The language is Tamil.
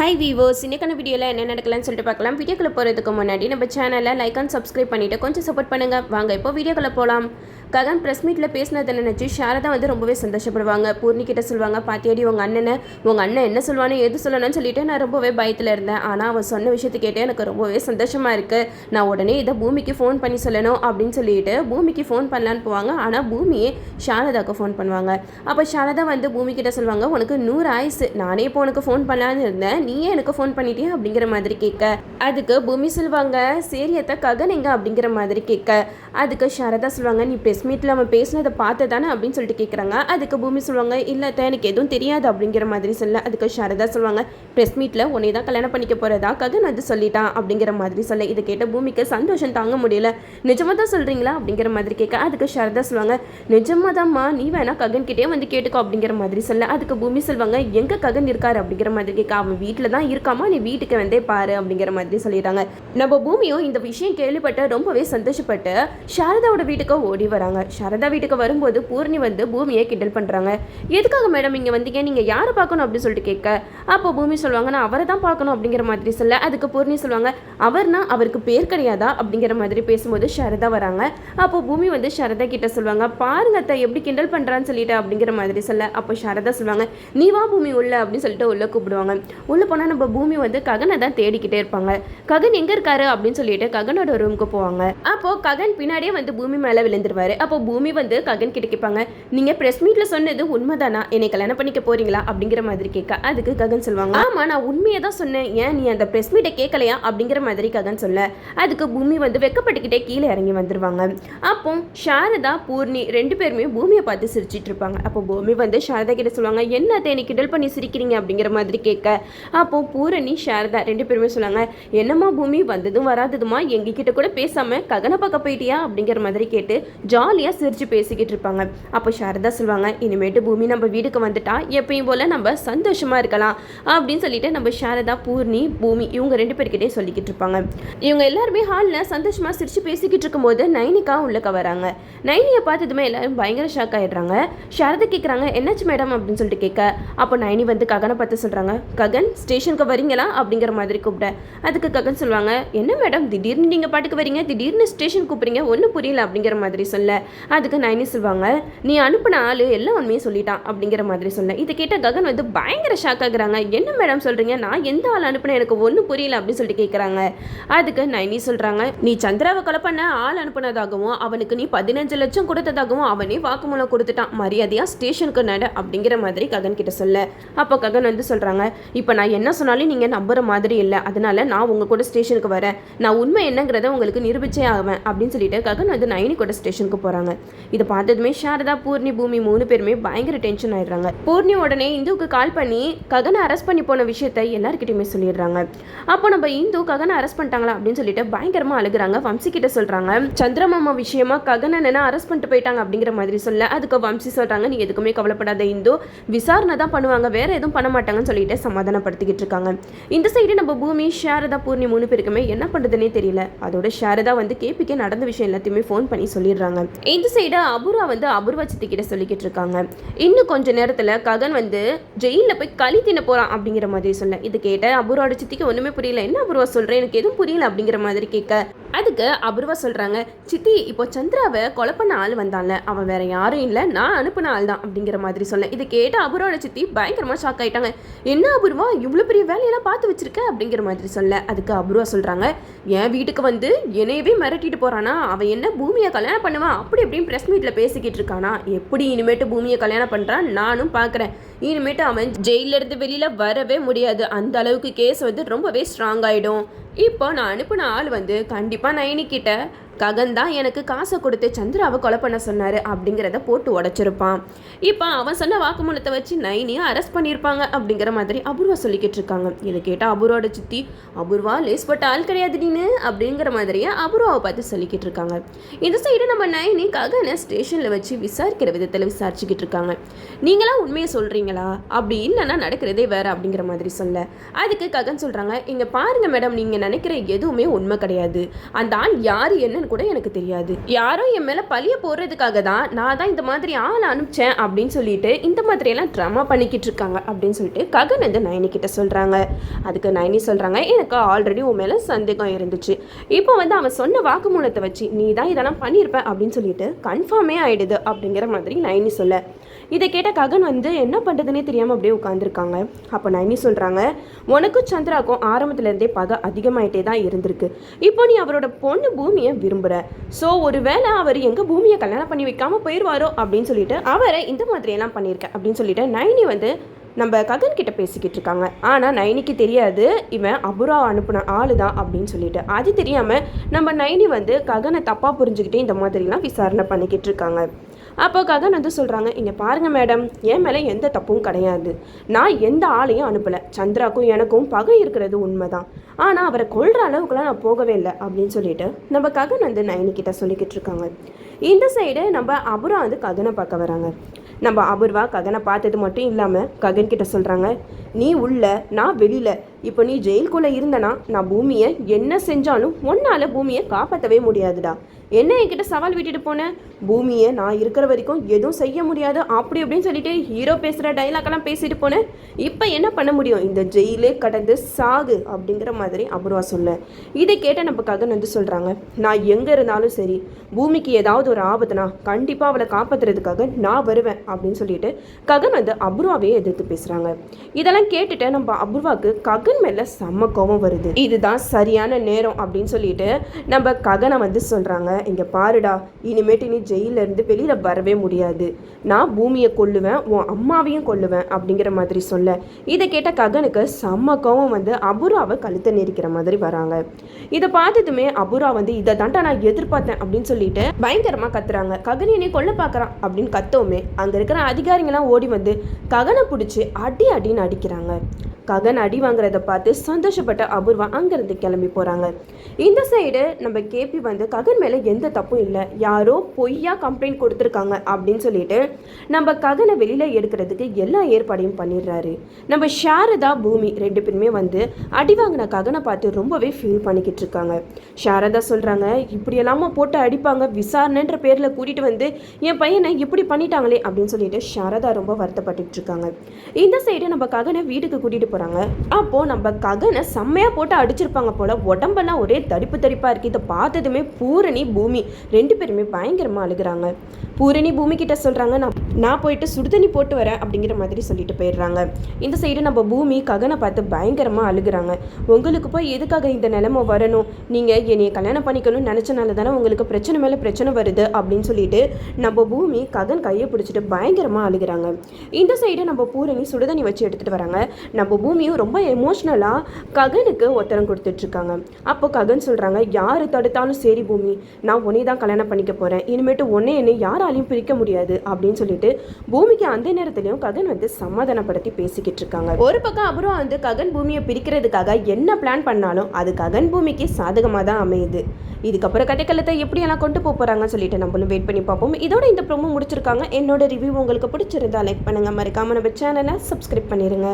ஹை வீவோஸ் இன்னைக்கான வீடியோவில் என்ன நடக்கலாம்னு சொல்லிட்டு பார்க்கலாம். வீடியோக்களை போகிறதுக்கு முன்னாடி நம்ம சேனலை லைக் அண்ட் சப்ஸ்கிரைப் பண்ணிவிட்டு கொஞ்சம் சப்போர்ட் பண்ணுங்கள் வாங்க இப்போ வீடியோக்களை போகலாம் ககன் ப்ரெஸ் மீட்டில் பேசினதை நினச்சி? ஷாரதா வந்து ரொம்பவே சந்தோஷப்படுவாங்க. பூர்ணி கிட்ட சொல்லுவாங்க பாத்தியாடி உங்கள் அண்ணனை உங்கள் அண்ணன் என்ன சொல்லுவானோ எது சொல்லணும்னு சொல்லிட்டு நான் ரொம்பவே பயத்தில் இருந்தேன். ஆனால் அவன் சொன்ன விஷயத்தை கேட்டு எனக்கு ரொம்பவே சந்தோஷமாக இருக்குது நான் உடனே இதை பூமிக்கு ஃபோன் பண்ணி சொல்லணும் அப்படின்னு சொல்லிட்டு பூமிக்கு ஃபோன் பண்ணலான்னு போவாங்க. ஆனால் பூமியே சாரதாவுக்கு ஃபோன் பண்ணுவாங்க. அப்போ சாரதா வந்து பூமி கிட்ட சொல்லுவாங்க உனக்கு நூறு ஆயுசு. நானே இப்போ உனக்கு ஃபோன் பண்ணலான்னு இருந்தேன். நீயே எனக்கு ஃபோன் பண்ணிட்டியா? அப்படிங்கிற மாதிரி கேட்க. அதுக்கு பூமி சொல்லுவாங்க சேரியத்தை ககன் எங்க? அப்படிங்கிற மாதிரி கேட்க. அதுக்கு சாரதா சொல்லுவாங்க நீ ப்ரெஸ் மீட்டில் அவன் பேசினதை பார்த்து தானே அப்படின்னு சொல்லிட்டு கேட்குறாங்க அதுக்கு பூமி சொல்லுவாங்க இல்லை எனக்கு எதுவும் தெரியாது அப்படிங்கிற மாதிரி சொல்ல அதுக்கு சாரதா சொல்லுவாங்க ப்ரெஸ் மீட்டில் உன்னை தான் கல்யாணம் பண்ணிக்க போகிறதா ககன் வந்து சொல்லிட்டான் அப்படிங்கிற மாதிரி சொல்ல இதை கேட்ட பூமிக்கு சந்தோஷம் தாங்க முடியல. நிஜமாக தான் சொல்கிறீங்களா அப்படிங்கிற மாதிரி கேட்க அதுக்கு சாரதா சொல்லுவாங்க நிஜமாக தான்மா நீ வேணா ககன் கிட்டே வந்து கேட்டுக்கோ அப்படிங்கிற மாதிரி சொல்ல அதுக்கு பூமி சொல்லுவாங்க எங்கே ககன் இருக்காரு? அப்படிங்கிற மாதிரி கேட்க அவன் வீட்டில் தான் இருக்காமா? நீ வீட்டுக்கு வந்தே பாரு அப்படிங்கிற மாதிரி சொல்லிடுறாங்க நம்ம பூமியும் இந்த விஷயம் கேள்விப்பட்ட ரொம்பவே சந்தோஷப்பட்டு சாரதாவோட வீட்டுக்கு ஓடி வராங்க. சரதா வீட்டுக்கு வரும்போது பூர்ணி வந்து பூமியை கிண்டல் பண்ணுறாங்க எதுக்காக மேடம் இங்கே வந்தீங்க? நீங்கள் யாரை பார்க்கணும்? அப்படின்னு சொல்லிட்டு கேட்க அப்போ பூமி சொல்லுவாங்க நான் அவரை தான் பார்க்கணும் அப்படிங்கிற மாதிரி சொல்ல அதுக்கு பூர்ணி சொல்லுவாங்க அவர்னா அவருக்கு பேர் கிடையாதா? அப்படிங்கிற மாதிரி பேசும்போது சரதா வராங்க. அப்போ பூமி வந்து சரதா கிட்ட சொல்லுவாங்க பாருங்க அத்தை எப்படி கிண்டல் பண்ணுறான்னு சொல்லிட்டு அப்படிங்கிற மாதிரி சொல்ல அப்போ சரதா சொல்லுவாங்க நீ வா பூமி உள்ள அப்படின்னு சொல்லிட்டு உள்ள கூப்பிடுவாங்க. உள்ள போனால் நம்ம பூமி வந்து ககனை தான் தேடிக்கிட்டே இருப்பாங்க. ககன் எங்கே இருக்காரு? அப்படின்னு சொல்லிட்டு ககனோட ரூமுக்கு போவாங்க. அப்போ ககன் பின்னாடியே வந்து பூமி மேலே விழுந்துருவாரு. அப்போ பூமி வந்து ககன் கிட்ட கேட்பாங்க நீங்கள் ப்ரெஸ் மீட்டில் சொன்னது உண்மைதானா? என்னை கல்யாணம் பண்ணிக்க போறீங்களா? அப்படிங்கிற மாதிரி கேட்க அதுக்கு ககன் சொல்லுவாங்க ஆமாம் நான் உண்மையை தான் சொன்னேன். ஏன் நீ அந்த ப்ரெஸ் மீட்டை கேட்கலையா? அப்படிங்கிற மாதிரி ககன் சொல்ல அதுக்கு பூமி வந்து வெக்கப்பட்டுக்கிட்டே கீழே இறங்கி வந்துருவாங்க. அப்போ சாரதா பூர்ணி ரெண்டு பேருமே பூமியை பார்த்து சிரிச்சிட்டு இருப்பாங்க. அப்போ பூமி வந்து சாரதா கிட்ட சொல்லுவாங்க என்ன தேனி கிடல் பண்ணி சிரிக்கிறீங்க? அப்படிங்கிற மாதிரி கேட்க அப்போ பூரணி சாரதா ரெண்டு பேருமே சொன்னாங்க என்னம்மா பூமி வந்ததும் வராததுமா? எங்ககிட்ட கூட பேசாம ககனை பார்க்க போயிட்டியா? அப்படிங்கிற மாதிரி கேட்டு ஜாலியாக சிரித்து பேசிக்கிட்டு இருப்பாங்க. அப்போ சாரதா சொல்லுவாங்க இனிமேட்டு பூமி நம்ம வீட்டுக்கு வந்துட்டா எப்பயும் போல் நம்ம சந்தோஷமா இருக்கலாம். அப்படின்னு சொல்லிட்டு நம்ம சாரதா பூர்ணி பூமி இவங்க ரெண்டு பேர்கிட்டே சொல்லிக்கிட்டு இருப்பாங்க. இவங்க எல்லாருமே ஹாலில் சந்தோஷமாக சிரித்து பேசிக்கிட்டு இருக்கும்போது நைனிகா உள்ளக்க வராங்க. நைனியை பார்த்ததுமே எல்லாரும் பயங்கர ஷாக் ஆகிடுறாங்க சாரதா கேட்குறாங்க என்னாச்சு மேடம் அப்படின்னு சொல்லிட்டு கேட்க அப்போ நைனி வந்து ககனை பார்த்து சொல்கிறாங்க ககன் ஸ்டேஷனுக்கு வரீங்களா? அப்படிங்கிற மாதிரி கூப்பிட. அதுக்கு ககன் சொல்லுவாங்க என்ன மேடம் திடீர்னு நீங்கள் பாட்டுக்கு வரீங்க திடீர்னு ஸ்டேஷன் கூப்பிட்றீங்க ஒன்றும் புரியல அப்படிங்கிற மாதிரி சொல்ல. அதுக்கு நைனி சொல்லுவாங்க நீ அனுப்பின ஆள் எல்லாம் உண்மையும் சொல்லிட்டான் அப்படிங்கிற மாதிரி சொல்ல. இதை கேட்ட ககன் வந்து பயங்கர ஷாக் ஆகுறாங்க. என்ன மேடம் சொல்கிறீங்க நான் எந்த ஆள் அனுப்பினேன்? எனக்கு ஒன்றும் புரியல அப்படின்னு சொல்லிட்டு கேட்குறாங்க அதுக்கு நைனி சொல்கிறாங்க நீ சந்திராவை கொலை பண்ண ஆள் அனுப்பினதாகவும் அவனுக்கு நீ பதினஞ்சு லட்சம் கொடுத்ததாகவும் அவனே வாக்குமூலம் கொடுத்துட்டான். மரியாதையாக ஸ்டேஷனுக்கு நட அப்படிங்கிற மாதிரி ககன் கிட்ட சொல்ல. அப்போ ககன் வந்து சொல்கிறாங்க இப்போ நான் என்ன சொன்னாலும் நீங்கள் நம்புற மாதிரி இல்லை. அதனால நான் உங்கள் கூட ஸ்டேஷனுக்கு வரேன். நான் உண்மை என்னங்கிறத உங்களுக்கு நிரூபிச்சே ஆவேன் அப்படின்னு சொல்லிட்டு ககன் வந்து நைனி கூட ஸ்டேஷனுக்கு போகிறாங்க இதை பார்த்ததுமே சாரதா பூர்ணி பூமி மூணு பேருமே பயங்கர டென்ஷன் ஆயிடுறாங்க. பூர்ணி உடனே இந்துவுக்கு கால் பண்ணி ககனை அரெஸ்ட் பண்ணி போன விஷயத்தை எல்லாருக்கிட்டையுமே சொல்லிடுறாங்க. அப்போ நம்ம இந்து ககனை அரெஸ்ட் பண்ணிட்டாங்களா அப்படின்னு சொல்லிட்டு பயங்கரமா அழுகுறாங்க. வம்சி கிட்ட சொல்றாங்க. சந்திரமாமா விஷயமா ககனை என்ன அரெஸ்ட் பண்ணிட்டு போயிட்டாங்க அப்படிங்கிற மாதிரி சொல்ல அதுக்கு வம்சி சொல்றாங்க. நீ எதுக்குமே கவலைப்படாத இந்து. விசாரணை தான் பண்ணுவாங்க. வேற எதுவும் பண்ண மாட்டாங்கன்னு சொல்லிட்டு சமாதானப்படுத்திக்கிட்டு இருக்காங்க. இந்த சைடு நம்ம பூமி சாரதா பூர்ணி மூணு பேருக்குமே என்ன பண்ணுறதுனே தெரியல. அதோட சாரதா வந்து கேபிக்கே நடந்த விஷயம் எல்லாத்தையுமே ஃபோன் பண்ணி சொல்லிடுறாங்க. இந்த சைடு அபூர்வா வந்து அபூர்வா சித்திக்கிட்ட சொல்லிக்கிட்டு இருக்காங்க. இன்னும் கொஞ்ச நேரத்தில் ககன் வந்து ஜெயிலில் போய் களி தின்ன போகிறான் அப்படிங்கிற மாதிரி சொல்ல இது கேட்ட அபூர்வோட சித்திக்கு ஒன்றுமே புரியல. என்ன அபூர்வா சொல்கிறேன் எனக்கு எதுவும் புரியல அப்படிங்கிற மாதிரி கேட்க. அதுக்கு அபூர்வா சொல்கிறாங்க சித்தி இப்போ சந்திராவை கொலை பண்ண ஆள் வந்தான்ல. அவன் வேற யாரும் இல்லை. நான் அனுப்பின ஆள் தான் அப்படிங்கிற மாதிரி சொல்ல. இது கேட்ட அபூர்வோட சித்தி பயங்கரமாக ஷாக் ஆயிட்டாங்க. என்ன அபூர்வா? இவ்வளோ பெரிய வேலையெல்லாம் பார்த்து வச்சிருக்க? அப்படிங்கிற மாதிரி சொல்ல. அதுக்கு அபூர்வா சொல்கிறாங்க என் வீட்டுக்கு வந்து என்னையவே மிரட்டிட்டு போகிறானா அவன் என்ன பூமியை கல்யாணம் பண்ணுவான்? அப்படி எப்படியும் ப்ரெஸ் மீட்டில் பேசிக்கிட்டு இருக்கானா? எப்படி இனிமேட்டு பூமியை கல்யாணம் பண்ணுறான் நானும் பார்க்குறேன். இனிமேட்டு அவன் ஜெயிலிருந்து வெளியில் வரவே முடியாது. அந்த அளவுக்கு கேஸ் வந்து ரொம்பவே ஸ்ட்ராங் ஆகிடும் இப்போ நான் அனுப்பின ஆள் வந்து கண்டிப்பாக நயனிக்கிட்ட ககன் தான் எனக்கு காசை கொடுத்து சந்திராவை கொலை பண்ண சொன்னார் அப்படிங்கிறத போட்டு உடைச்சிருப்பான். இப்போ அவன் சொன்ன வாக்குமூலத்தை வச்சு நைனியை அரெஸ்ட் பண்ணியிருப்பாங்க அப்படிங்கிற மாதிரி அபூர்வா சொல்லிக்கிட்டு இருக்காங்க. இதை கேட்டால் அபூர்வோட சித்தி அபூர்வா லேஸ்பட்ட ஆள் கிடையாது நீனு அப்படிங்கிற மாதிரியே அபூர்வாவை பார்த்து சொல்லிக்கிட்டு இருக்காங்க. இந்த சைடு நம்ம நைனி ககனை ஸ்டேஷனில் வச்சு விசாரிக்கிற விதத்தில் விசாரிச்சுக்கிட்டு இருக்காங்க. நீங்களாம் உண்மையை சொல்கிறீங்களா அப்படி இல்லைன்னா நடக்கிறதே வேறு அப்படிங்கிற மாதிரி சொல்ல. அதுக்கு ககன் சொல்கிறாங்க இங்கே பாருங்கள் மேடம் நீங்கள் நீங்கள் நினைக்கிற எதுவுமே உண்மை கிடையாது. அந்த ஆள் யார் என்னன்னு கூட எனக்கு தெரியாது. யாரோ என் மேலே பழிய போடுறதுக்காக தான் நான் தான் இந்த மாதிரி ஆள் அனுப்பிச்சேன் அப்படின்னு சொல்லிட்டு இந்த மாதிரியெல்லாம் ட்ராமா பண்ணிக்கிட்டு இருக்காங்க அப்படின்னு சொல்லிட்டு ககன் வந்து நயனி கிட்ட சொல்கிறாங்க அதுக்கு நயனி சொல்கிறாங்க எனக்கு ஆல்ரெடி உன் மேலே சந்தேகம் இருந்துச்சு. இப்போ வந்து அவன் சொன்ன வாக்குமூலத்தை வச்சு நீ தான் இதெல்லாம் பண்ணியிருப்ப அப்படின்னு சொல்லிட்டு கன்ஃபார்மே ஆகிடுது அப்படிங்கிற மாதிரி நயனி சொல்ல. இதை கேட்ட ககன் வந்து என்ன பண்ணுறதுனே தெரியாமல் அப்படியே உட்காந்துருக்காங்க அப்போ நயனி சொல்கிறாங்க உனக்கும் சந்திராக்கும் ஆரம்பத்துலேருந்தே பகை அதிகமாயிட்டே தான் இருந்திருக்கு. இப்போ நீ அவரோட பொண்ணு பூமியை விரும்புகிற ஸோ ஒருவேளை அவர் எங்கள் பூமியை கல்யாணம் பண்ணி வைக்காமல் போயிடுவாரோ அப்படின்னு சொல்லிட்டு அவரை இந்த மாதிரியெல்லாம் பண்ணியிருக்கேன் அப்படின்னு சொல்லிட்டு நைனி வந்து நம்ம ககன் கிட்ட பேசிக்கிட்டு இருக்காங்க. ஆனால் நைனிக்கு தெரியாது இவன் அபுரா அனுப்புன ஆளு தான் அப்படின்னு சொல்லிட்டு. அது தெரியாமல் நம்ம நைனி வந்து ககனை தப்பாக புரிஞ்சுக்கிட்டு இந்த மாதிரிலாம் விசாரணை பண்ணிக்கிட்டு இருக்காங்க. அப்போ ககன் வந்து சொல்கிறாங்க இங்கே பாருங்கள் மேடம் என் மேலே எந்த தப்பும் கிடையாது. நான் எந்த ஆளையும் அனுப்பலை. சந்திராக்கும் எனக்கும் பகை இருக்கிறது உண்மைதான். ஆனால் அவரை கொள்கிற அளவுக்குலாம் நான் போகவே இல்லை அப்படின்னு சொல்லிட்டு நம்ம ககன் வந்து நைனி கிட்ட சொல்லிக்கிட்டு இருக்காங்க. இந்த சைடு நம்ம அபுரா வந்து ககனை பார்க்க வராங்க. நம்ம அபூர்வா ககனை பார்த்தது மட்டும் இல்லாமல் ககன் கிட்ட சொல்கிறாங்க நீ உள்ள நான் வெளியில். இப்போ நீ ஜெயிலுக்குள்ளே இருந்தனா நான் பூமியை என்ன செஞ்சாலும் உன்னால் பூமியை காப்பாற்றவே முடியாதுடா. என்ன என்கிட்ட சவால் விட்டுட்டு போனேன் பூமியை நான் இருக்கிற வரைக்கும் எதுவும் செய்ய முடியாது அப்படி அப்படின்னு சொல்லிட்டு ஹீரோ பேசுகிற டைலாக்கெல்லாம் பேசிட்டு போனேன் இப்போ என்ன பண்ண முடியும்? இந்த ஜெயிலே கடந்து சாகு அப்படிங்கிற மாதிரி அபூர்வா சொல்ல. இதை கேட்ட நம்ம ககன் வந்து சொல்கிறாங்க நான் எங்கே இருந்தாலும் சரி பூமிக்கு ஏதாவது ஒரு ஆபத்துனா கண்டிப்பாக அவளை காப்பாற்றுறதுக்காக நான் வருவேன் அப்படின்னு சொல்லிட்டு ககன் வந்து அபூர்வாவே எதிர்த்து பேசுகிறாங்க இதெல்லாம் கேட்டுட்டு நம்ம அபூர்வாவுக்கு ககன் மேலே செம்ம கோபம் வருது. இதுதான் சரியான நேரம் அப்படின்னு சொல்லிட்டு நம்ம ககனை வந்து சொல்கிறாங்க இங்கே பாருடா இனிமேட்டு நீ ஜெயில இருந்து வெளியில் வரவே முடியாது. நான் பூமியை கொல்லுவேன் உன் அம்மாவையும் கொல்லுவேன் அப்படிங்கிற மாதிரி சொல்ல. இதை கேட்ட ககனுக்கு செம்ம கோவம் வந்து அபுராவை கழுத்தை நெரிக்கிற மாதிரி வராங்க. இதை பார்த்ததுமே அபுரா வந்து இதை தாண்டா நான் எதிர்பார்த்தேன் அப்படின்னு சொல்லிட்டு பயங்கரமாக கத்துறாங்க. ககன் என்னை கொல்ல பார்க்குறான் அப்படின்னு கத்தவுமே அங்கே இருக்கிற அதிகாரிங்களாம் ஓடி வந்து ககனை பிடிச்சி அடி அடின்னு அடிக்கிறாங்க. ககன் அடி வாங்குறத பார்த்து சந்தோஷப்பட்ட அபூர்வா அங்கேருந்து கிளம்பி போகிறாங்க இந்த சைடு நம்ம கேபி வந்து ககன் மேலே எந்த தப்பும் இல்லை. யாரோ பொய்யா கம்ப்ளைண்ட் கொடுத்துருக்காங்க அப்படின்னு சொல்லிட்டு நம்ம ககனை வெளியில் எடுக்கிறதுக்கு எல்லா ஏற்பாடையும் பண்ணிடுறாரு. நம்ம சாரதா பூமி ரெண்டு பேருமே வந்து அடி வாங்கின ககனை பார்த்து ரொம்பவே ஃபீல் பண்ணிக்கிட்டு இருக்காங்க. சாரதா சொல்கிறாங்க இப்படியெல்லாமா போட்டு அடிப்பாங்க விசாரணைன்ற பேரில் கூட்டிகிட்டு வந்து என் பையனை இப்படி பண்ணிட்டாங்களே அப்படின்னு சொல்லிட்டு சாரதா ரொம்ப வருத்தப்பட்டுட்டு இருக்காங்க. இந்த சைடு நம்ம ககனை வீட்டுக்கு கூட்டிகிட்டு போகிறாங்க அப்போது நம்ம ககனை செம்மையாக போட்டு அடிச்சிருப்பாங்க போல் உடம்பெல்லாம் ஒரே தடிப்பு தடிப்பாக இருக்குது இதை பார்த்ததுமே பூரணி பூமி ரெண்டு பேருமே பயங்கரமாக அழுகுறாங்க. பூரணி பூமி கிட்ட சொல்கிறாங்க நான் நான் போயிட்டு சுடுதண்ணி போட்டு வரேன் அப்படிங்கிற மாதிரி சொல்லிட்டு போயிடுறாங்க. இந்த சைடு நம்ம பூமி ககனை பார்த்து பயங்கரமாக அழுகுறாங்க. உங்களுக்கு போய் எதுக்காக இந்த நிலைமை வரணும்? நீங்கள் என்னையை கல்யாணம் பண்ணிக்கணும்னு நினச்சனால தானே உங்களுக்கு பிரச்சனை மேலே பிரச்சனை வருது அப்படின்னு சொல்லிட்டு நம்ம பூமி ககன் கையை பிடிச்சிட்டு பயங்கரமாக அழுகுறாங்க. இந்த சைடு நம்ம பூரணி சுடுதண்ணி வச்சு எடுத்துகிட்டு வராங்க. நம்ம பூமியும் ரொம்ப எமோஷ்னலாக ககனுக்கு ஒத்தரம் கொடுத்துட்ருக்காங்க அப்போ ககன் சொல்கிறாங்க யார் தடுத்தாலும் சரி பூமி. நான் உன்னை தான் கல்யாணம் பண்ணிக்க போகிறேன் இனிமேட்டு உன்னை என்னை யாராலையும் பிரிக்க முடியாது. அப்படின்னு சொல்லிட்டு பூமிக்கு அந்த நேரத்துலையும் ககன் வந்து சமாதானப்படுத்தி பேசிக்கிட்டு இருக்காங்க. ஒரு பக்கம் அப்புறம் வந்து ககன் பூமியை பிரிக்கிறதுக்காக என்ன பிளான் பண்ணாலும் அது ககன் பூமிக்கு சாதகமாக தான் அமையுது. இதுக்கப்புறம் கதைக்களத்தை எப்படியெல்லாம் கொண்டு போக போகிறாங்கன்னு சொல்லிட்டு நம்மளும் வெயிட் பண்ணி பார்ப்போம். இதோட இந்த ப்ரோமோ முடிச்சிருக்காங்க. என்னோட ரிவ்யூ உங்களுக்கு பிடிச்சிருந்தா லைக் பண்ணுங்கள் மறக்காமல் நம்ம சேனலை சப்ஸ்கிரைப் பண்ணிடுங்க